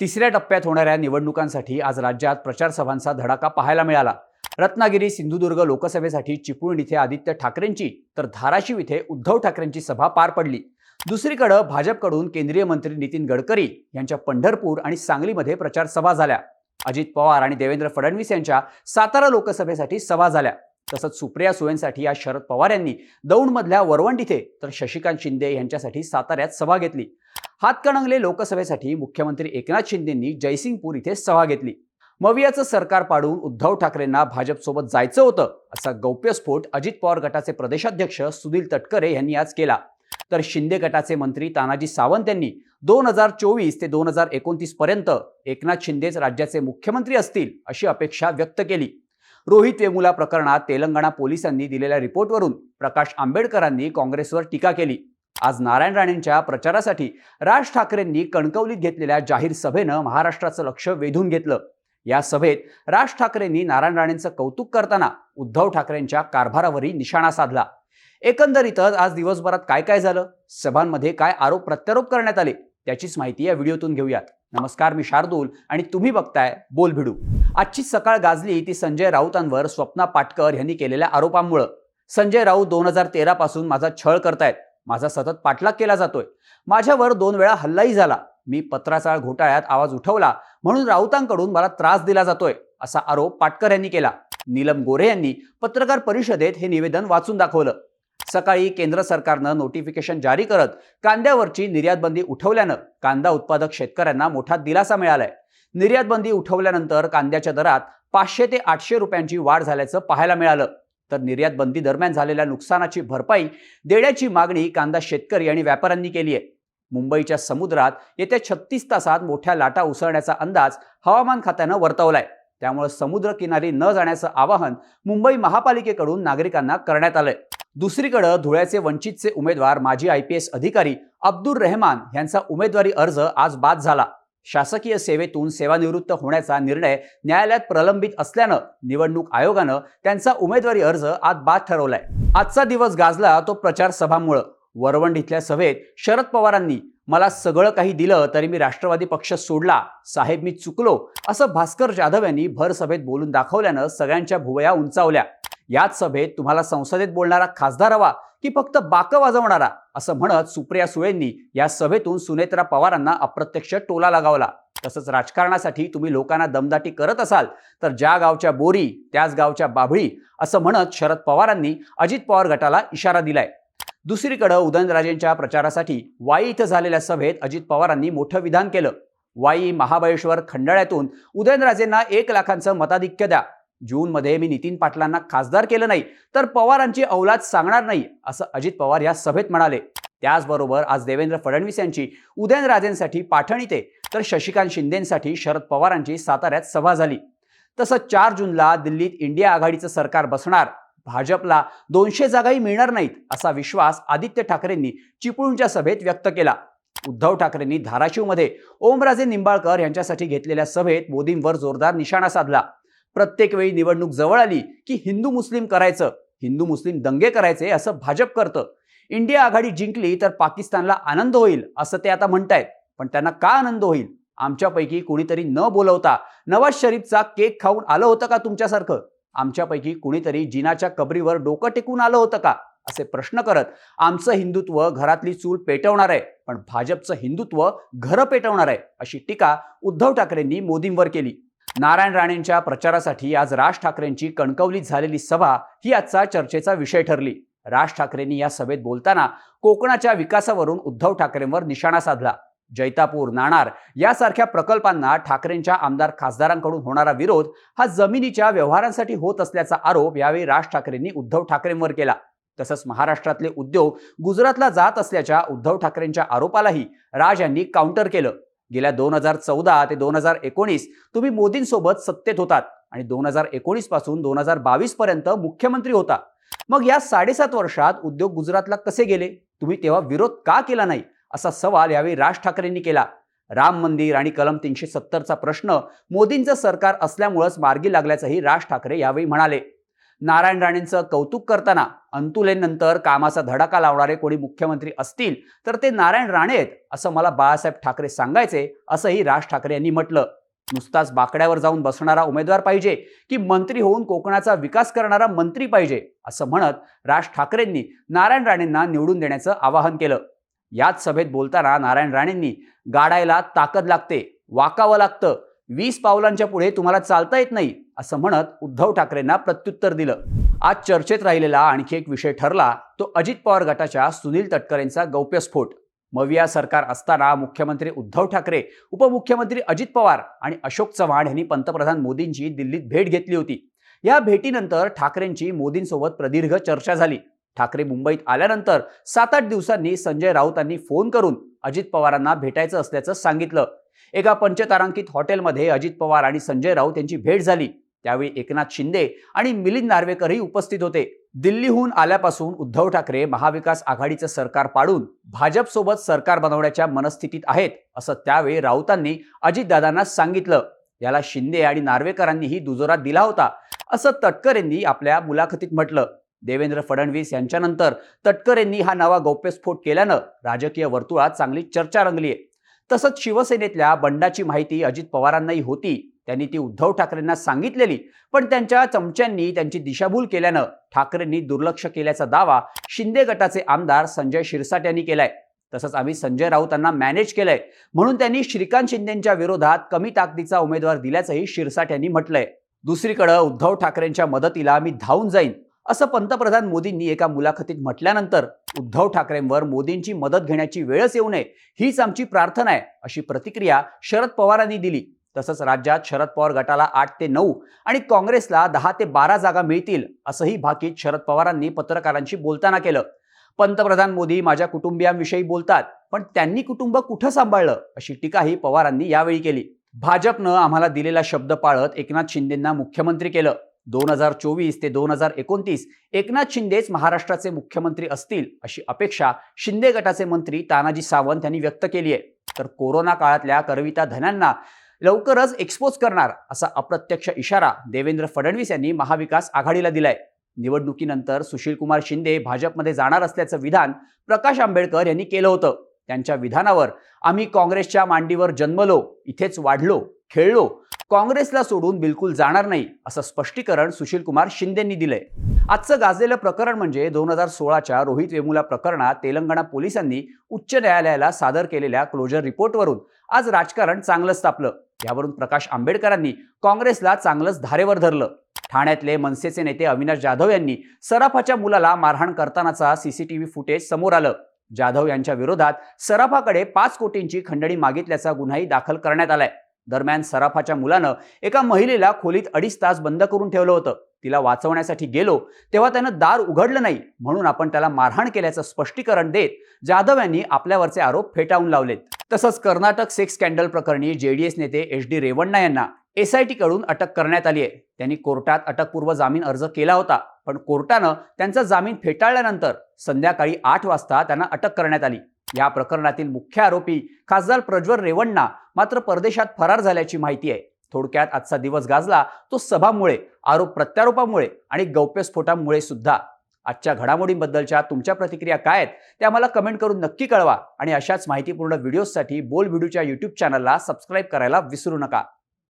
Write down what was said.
तिसऱ्या टप्प्यात होणाऱ्या निवडणुकांसाठी आज राज्यात प्रचारसभांचा धडाका पाहायला मिळाला. रत्नागिरी सिंधुदुर्ग लोकसभेसाठी चिपळूण इथे आदित्य ठाकरेंची तर धाराशिव इथे उद्धव ठाकरेंची सभा पार पडली. दुसरीकडे भाजपकडून केंद्रीय मंत्री नितीन गडकरी यांच्या पंढरपूर आणि सांगलीमध्ये प्रचार सभा झाल्या. अजित पवार आणि देवेंद्र फडणवीस यांच्या सातारा लोकसभेसाठी सभा झाल्या. तसंच सुप्रिया सुळेंसाठी आज शरद पवार यांनी दौंडमधल्या वरवंड इथे तर शशिकांत शिंदे यांच्यासाठी साताऱ्यात सभा घेतली. हातकणंगले लोकसभेसाठी मुख्यमंत्री एकनाथ शिंदेंनी जयसिंगपूर इथे सभा घेतली. मवियाचं सरकार पाडून उद्धव ठाकरेंना भाजपसोबत जायचं होतं असा गौप्यस्फोट अजित पवार गटाचे प्रदेशाध्यक्ष सुनील तटकरे यांनी आज केला. तर शिंदे गटाचे मंत्री तानाजी सावंत यांनी दोन हजार चोवीस ते दोन हजार एकोणतीस पर्यंत एकनाथ शिंदेच राज्याचे मुख्यमंत्री असतील अशी अपेक्षा व्यक्त केली. रोहित वेमुला प्रकरणात तेलंगणा पोलिसांनी दिलेल्या रिपोर्टवरून प्रकाश आंबेडकरांनी काँग्रेसवर टीका केली. आज नारायण राणेंच्या प्रचारासाठी राज ठाकरेंनी कणकवलीत घेतलेल्या जाहीर सभेनं महाराष्ट्राचं लक्ष वेधून घेतलं. या सभेत राज ठाकरेंनी नारायण राणेंचं कौतुक करताना उद्धव ठाकरेंच्या कारभारावरही निशाणा साधला. एकंदरीतच आज दिवसभरात काय काय झालं? सभांमध्ये काय आरोप प्रत्यारोप करण्यात आले? त्याचीच माहिती या व्हिडिओतून घेऊयात. नमस्कार मी शार्दूल आणि तुम्ही बघताय बोल भिडू. आजची सकाळ गाजली ती संजय राऊतांवर स्वप्ना पाटकर यांनी केलेल्या आरोपांमुळं. संजय राऊत दोन हजार तेरा पासून माझा छळ करतायत. माझा सतत पाठलाग केला जातोय. माझ्यावर दोन वेळा हल्लाही झाला. मी पत्राचाळ घोटाळ्यात आवाज उठवला म्हणून राऊतांकडून मला त्रास दिला जातोय असा आरोप पाटकर यांनी केला. नीलम गोरे यांनी पत्रकार परिषदेत हे निवेदन वाचून दाखवलं. सकाळी केंद्र सरकारनं नोटिफिकेशन जारी करत कांद्यावरची निर्यातबंदी उठवल्यानं कांदा उत्पादक शेतकऱ्यांना मोठा दिलासा मिळालाय. निर्यातबंदी उठवल्यानंतर कांद्याच्या दरात पाचशे ते आठशे रुपयांची वाढ झाल्याचं पाहायला मिळालं. तर निर्यात बंदी दरम्यान झालेल्या नुकसानाची भरपाई देण्याची मागणी कांदा शेतकरी आणि व्यापाऱ्यांनी केली आहे. मुंबईच्या समुद्रात येत्या छत्तीस तासात मोठ्या लाटा उसळण्याचा अंदाज हवामान खात्यानं वर्तवलाय. त्यामुळे समुद्र किनारी न जाण्याचं आवाहन मुंबई महापालिकेकडून नागरिकांना करण्यात आलंय. दुसरीकडे धुळ्याचे वंचितचे उमेदवार माजी आय पी एस अधिकारी अब्दुल रेहमान यांचा उमेदवारी अर्ज आज बाद झाला. शासकीय सेवेतून सेवानिवृत्त होण्याचा निर्णय न्यायालयात प्रलंबित असल्यानं निवडणूक आयोगानं त्यांचा उमेदवारी अर्ज आज बाद ठरवलाय. आजचा दिवस गाजला तो प्रचार सभामुळं. वरवंड इथल्या सभेत शरद पवारांनी मला सगळं काही दिलं तरी मी राष्ट्रवादी पक्ष सोडला. साहेब मी चुकलो असं भास्कर जाधव यांनी भर सभेत बोलून दाखवल्यानं सगळ्यांच्या भुवया उंचावल्या. याच सभेत तुम्हाला संसदेत बोलणारा खासदार हवा की फक्त बाकं वाजवणारा असं म्हणत सुप्रिया सुळेंनी या सभेतून सुनेत्रा पवारांना अप्रत्यक्ष टोला लगावला. तसंच राजकारणासाठी तुम्ही लोकांना दमदाटी करत असाल तर ज्या गावच्या बोरी त्याच गावच्या बाभळी असं म्हणत शरद पवारांनी अजित पवार गटाला इशारा दिलाय. दुसरीकडे उदयनराजेंच्या प्रचारासाठी वाई इथं झालेल्या सभेत अजित पवारांनी मोठं विधान केलं. वाई महाबळेश्वर खंडाळ्यातून उदयनराजेंना एक लाखांचं मताधिक्य द्या. जूनमध्ये मी नितीन पाटलांना खासदार केलं नाही तर पवारांची औलाद सांगणार नाही असं अजित पवार या सभेत म्हणाले. त्याचबरोबर आज देवेंद्र फडणवीस यांची उदयनराजेंसाठी पाठणी ते तर शशिकांत शिंदेसाठी शरद पवारांची साताऱ्यात सभा झाली. तसंच चार जूनला दिल्लीत इंडिया आघाडीचं सरकार बसणार भाजपला दोनशे जागाही मिळणार नाहीत असा विश्वास आदित्य ठाकरेंनी चिपळूणच्या सभेत व्यक्त केला. उद्धव ठाकरेंनी धाराशिवमध्ये ओमराजे निंबाळकर यांच्यासाठी घेतलेल्या सभेत मोदींवर जोरदार निशाणा साधला. प्रत्येक वेळी निवडणूक जवळ आली की हिंदू मुस्लिम करायचं हिंदू मुस्लिम दंगे करायचे असं भाजप करतं. इंडिया आघाडी जिंकली तर पाकिस्तानला आनंद होईल असं ते आता म्हणतायत. पण त्यांना का आनंद होईल? आमच्यापैकी कुणीतरी न बोलवता नवाज शरीफचा केक खाऊन आलं होतं का तुमच्यासारखं? आमच्यापैकी कुणीतरी जिनाच्या कबरीवर डोकं टेकून आलं होतं का? असे प्रश्न करत आमचं हिंदुत्व घरातली चूल पेटवणार आहे पण भाजपचं हिंदुत्व घरं पेटवणार आहे अशी टीका उद्धव ठाकरेंनी मोदींवर केली. नारायण राणेंच्या प्रचारासाठी आज राज ठाकरेंची कणकवलीत झालेली सभा ही आजचा चर्चेचा विषय ठरली. राज ठाकरेंनी या सभेत बोलताना कोकणाच्या विकासावरून उद्धव ठाकरेंवर निशाणा साधला. जैतापूर नाणार यासारख्या प्रकल्पांना ठाकरेंच्या आमदार खासदारांकडून होणारा विरोध हा जमिनीच्या व्यवहारांसाठी होत असल्याचा आरोप यावेळी राज ठाकरेंनी उद्धव ठाकरेंवर केला. तसंच महाराष्ट्रातले उद्योग गुजरातला जात असल्याच्या उद्धव ठाकरेंच्या आरोपालाही राज यांनी काउंटर केलं. गेल्या दोन हजार चौदा ते दोन हजार एकोणीस तुम्ही मोदींसोबत सत्तेत होतात आणि दोन हजार एकोणीसपासून दोन हजार बावीस पर्यंत मुख्यमंत्री होता. मग या साडेसात वर्षात उद्योग गुजरातला कसे गेले? तुम्ही तेव्हा विरोध का केला नाही? असा सवाल यावेळी राज ठाकरेंनी केला. राम मंदिर आणि कलम तीनशे सत्तरचा प्रश्न मोदींचं सरकार असल्यामुळंच मार्गी लागल्याचंही राज ठाकरे यावेळी म्हणाले. नारायण राणेंचं कौतुक करताना अंतुलेनंतर कामाचा धडाका लावणारे कोणी मुख्यमंत्री असतील तर ते नारायण राणे आहेत असं मला बाळासाहेब ठाकरे सांगायचे असंही राज ठाकरे यांनी म्हटलं. नुसताच बाकड्यावर जाऊन बसणारा उमेदवार पाहिजे की मंत्री होऊन कोकणाचा विकास करणारा मंत्री पाहिजे असं म्हणत राज ठाकरेंनी नारायण राणेंना निवडून देण्याचं आवाहन केलं. याच सभेत बोलताना नारायण राणेंनी गाडायला ताकद लागते वाकावं लागतं. वीस पावलांच्या पुढे तुम्हाला चालता येत नाही असं म्हणत उद्धव ठाकरेंना प्रत्युत्तर दिलं. आज चर्चेत राहिलेला आणखी एक विषय ठरला तो अजित पवार गटाच्या सुनील तटकरेंचा गौप्यस्फोट मविया सरकार असताना मुख्यमंत्री उद्धव ठाकरे उपमुख्यमंत्री अजित पवार आणि अशोक चव्हाण यांनी पंतप्रधान मोदींची दिल्लीत भेट घेतली होती. या भेटीनंतर ठाकरेंची मोदींसोबत प्रदीर्घ चर्चा झाली. ठाकरे मुंबईत आल्यानंतर सात आठ दिवसांनी संजय राऊतांनी फोन करून अजित पवारांना भेटायचं असल्याचं सांगितलं. एका पंचतारांकित हॉटेलमध्ये अजित पवार आणि संजय राऊत यांची भेट झाली. त्यावेळी एकनाथ शिंदे आणि मिलिंद नार्वेकरही उपस्थित होते. दिल्लीहून आल्यापासून उद्धव ठाकरे महाविकास आघाडीचं सरकार पाडून भाजपसोबत सरकार बनवण्याच्या मनस्थितीत आहेत असं त्यावेळी राऊतांनी अजितदादांना सांगितलं. याला शिंदे आणि नार्वेकरांनीही दुजोरा दिला होता असं तटकरेंनी आपल्या मुलाखतीत म्हटलं. देवेंद्र फडणवीस यांच्यानंतर तटकरेंनी हा नवा गौप्यस्फोट केल्यानं राजकीय वर्तुळात चांगली चर्चा रंगली आहे तसंच शिवसेनेतल्या बंडाची माहिती अजित पवारांनाही होती. त्यांनी ती उद्धव ठाकरेंना सांगितलेली. पण त्यांच्या चमच्यांनी त्यांची दिशाभूल केल्यानं ठाकरेंनी दुर्लक्ष केल्याचा दावा शिंदे गटाचे आमदार संजय शिरसाट यांनी केलाय. तसंच आम्ही संजय राऊतांना मॅनेज केलंय. म्हणून त्यांनी श्रीकांत शिंदेच्या विरोधात कमी ताकदीचा उमेदवार दिल्याचंही शिरसाट यांनी म्हटलंय. दुसरीकडे उद्धव ठाकरेंच्या मदतीला मी धावून जाईन असं पंतप्रधान मोदींनी एका मुलाखतीत म्हटल्यानंतर उद्धव ठाकरेंवर मोदींची मदत घेण्याची वेळच येऊ नये हीच आमची प्रार्थना आहे अशी प्रतिक्रिया शरद पवारांनी दिली. तसंच राज्यात शरद पवार गटाला आठ ते नऊ आणि काँग्रेसला दहा ते बारा जागा मिळतील असंही भाकीत शरद पवारांनी पत्रकारांशी बोलताना केलं. पंतप्रधान मोदी माझ्या कुटुंबियांविषयी बोलतात पण त्यांनी कुटुंब कुठं सांभाळलं अशी टीकाही पवारांनी यावेळी केली. भाजपनं आम्हाला दिलेला शब्द पाळत एकनाथ शिंदेंना मुख्यमंत्री केलं. दोन हजार चोवीस ते दोन हजार एकोणतीस एकनाथ शिंदेच महाराष्ट्राचे मुख्यमंत्री असतील अशी अपेक्षा शिंदे गटाचे मंत्री तानाजी सावंत यांनी व्यक्त केली आहे तर कोरोना काळातल्या करविता धन्यांना लवकरच एक्सपोज करणार असा अप्रत्यक्ष इशारा देवेंद्र फडणवीस यांनी महाविकास आघाडीला दिलाय. निवडणुकीनंतर सुशीलकुमार शिंदे भाजपमध्ये जाणार असल्याचं विधान प्रकाश आंबेडकर यांनी केलं होतं. त्यांच्या विधानावर आम्ही काँग्रेसच्या मांडीवर जन्मलो इथेच वाढलो खेळलो काँग्रेसला सोडून बिलकुल जाणार नाही असं स्पष्टीकरण सुशीलकुमार शिंदेंनी दिलंय. आजचं गाजलेलं प्रकरण म्हणजे दोन हजार सोळाच्या रोहित वेमुला प्रकरणात तेलंगणा पोलिसांनी उच्च न्यायालयाला सादर केलेल्या क्लोजर रिपोर्टवरून आज राजकारण चांगलंच तापलं. यावरून प्रकाश आंबेडकरांनी काँग्रेसला चांगलंच धारेवर धरलं. ठाण्यातले मनसेचे नेते अविनाश जाधव यांनी सराफाच्या मुलाला मारहाण करतानाचा सीसीटीव्ही फुटेज समोर आलं. जाधव यांच्या विरोधात सराफाकडे पाच कोटींची खंडणी मागितल्याचा गुन्हाही दाखल करण्यात आलाय. दरम्यान सराफाच्या मुलानं एका महिलेला खोलीत अडीच तास बंद करून ठेवलं होतं. तिला वाचवण्यासाठी गेलो तेव्हा त्यानं दार उघडलं नाही म्हणून आपण त्याला मारहाण केल्याचं स्पष्टीकरण देत जाधव यांनी आपल्यावरचे आरोप फेटाळून लावलेत. तसंच कर्नाटक सेक्स स्कॅन्डल प्रकरणी जेडीएस नेते एच डी रेवण्णा यांना एसआयटी कडून अटक करण्यात आली आहे. त्यांनी कोर्टात अटकपूर्व जामीन अर्ज केला होता. पण कोर्टानं त्यांचा जामीन फेटाळल्यानंतर संध्याकाळी आठ वाजता त्यांना अटक करण्यात आली. या प्रकरणातील मुख्य आरोपी खासदार प्रज्वल रेवण्णा मात्र परदेशात फरार झाल्याची माहिती आहे. थोडक्यात आजचा दिवस गाजला तो सभामुळे आरोप प्रत्यारोपामुळे आणि गौप्यस्फोटामुळे सुद्धा. आजच्या घडामोडींबद्दलच्या तुमच्या प्रतिक्रिया काय आहेत त्या मला कमेंट करून नक्की कळवा. आणि अशाच माहितीपूर्ण व्हिडिओजसाठी बोल व्हिडिओच्या यूट्यूब चॅनलला सबस्क्राईब करायला विसरू नका.